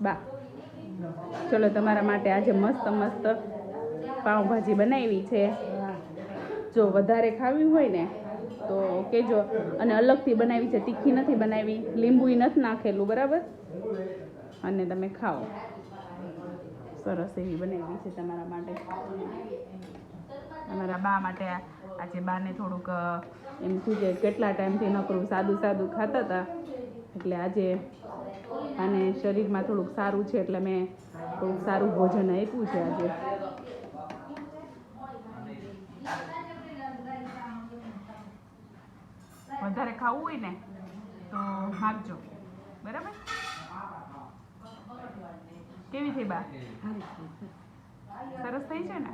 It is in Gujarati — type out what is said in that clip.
બા, ચલો તમારા માટે આજે મસ્ત મસ્ત પાઉંભાજી બનાવી છે. જો વધારે ખાવી હોય ને, તો કેજો. અને અલગથી બનાવી છે, તીખી નથી બનાવી, લીંબુય નથી નાખેલું, બરાબર? અને તમે ખાઓ. સરસ એવી બનાવી છે તમારા માટે. અમારા બા માટે આજે બાને થોડુંક, એમ થયું કે કેટલા ટાઈમથી નકરું સાદું સાદું ખાતા હતા. એટલે આજે આને શરીરમાં થોડુંક સારું છે એટલે મેં થોડુંક સારું ભોજન આપ્યું છે આજે. વધારે ખાવું હોય ને તો માગજો બરાબર? કેવી થઈ બા? સરસ થઈ છે ને?